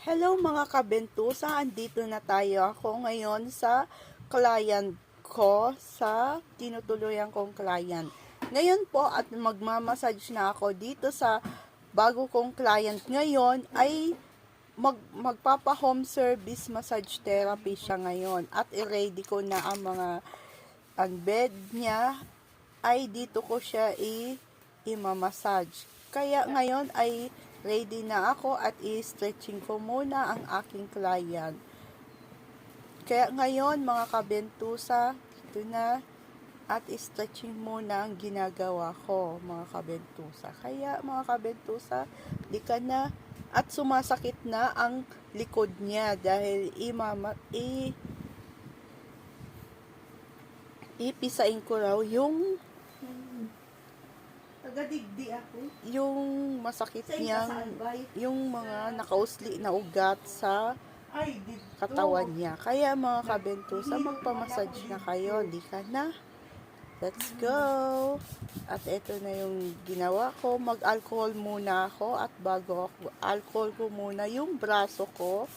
Hello mga kabentusa, andito na tayo ako ngayon sa client ko, sa tinutuluyan kong client. Ngayon po at magmamassage na ako dito sa bago kong client ngayon ay mag, magpapa home service massage therapy siya ngayon at i-ready ko na ang mga ang bed niya ay dito ko siya i i-massage. Kaya ngayon ay ready na ako at i-stretching ko muna ang aking client. Kaya ngayon mga kabentusa, ito na at i-stretching muna ang ginagawa ko mga kabentusa. Kaya mga kabentusa, di ka na at sumasakit na ang likod niya dahil imama, i ipisain ko raw yung Tagadigdi ako. yung masakit Sa niyang yung mga nakausli na ugat sa Ay, katawan niya. Kaya mga kabentusa, magpamassage na kayo. Di ka na. Let's go! At ito na yung ginawa ko. Mag-alcohol muna ako at bago ako, alcohol ko muna yung braso ko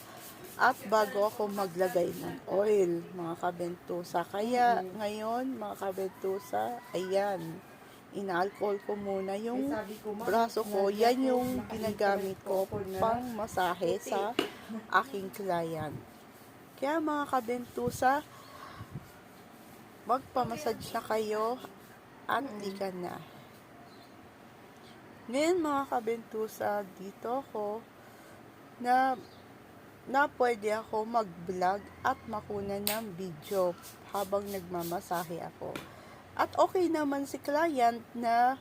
at bago ako maglagay ng oil, mga kabentusa. Kaya ngayon, mga kabentusa, ayan, ina-alcohol ko muna yung "Ma, braso ko, yan yung ginagamit ko pang masahe sa aking client. Kaya mga kabentusa, magpamassage na kayo at di ka na. Ngayon mga kabentusa, dito ako na na pwede ako mag-vlog at makunan ng video habang nagmamasahe ako. At okay naman si client na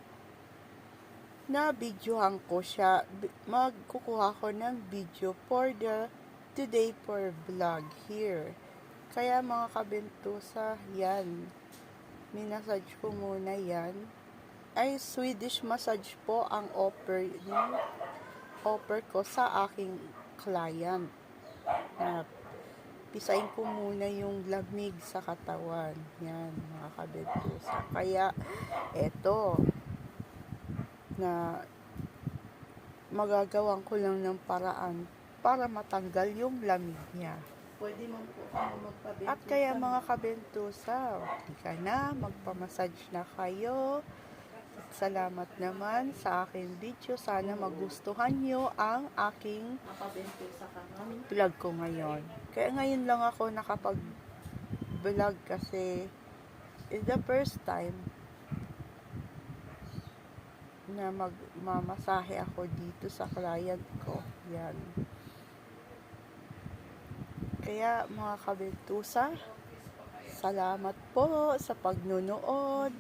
na videohan ko siya. Magkukuha ko ng video for the today for vlog here. Kaya mga kabentusa, yan. Minasage ko muna yan. Ay, Swedish massage po ang offer offer ko sa aking client. Na pisain ko muna yung lamig sa katawan. Yan, mga kabentusa. Kaya, eto, na magagawan ko lang ng paraan para matanggal yung lamig niya. Pwede man po ako magpabento. At kaya mga kabentusa, di ka na, magpamassage na kayo. At salamat naman sa aking video. Sana magustuhan nyo ang aking vlog ko ngayon. Kaya ngayon lang ako nakapag-vlog kasi is the first time na magmamasahe ako dito sa client ko. Yan. Kaya mga kabentusa, salamat po sa pagnunood.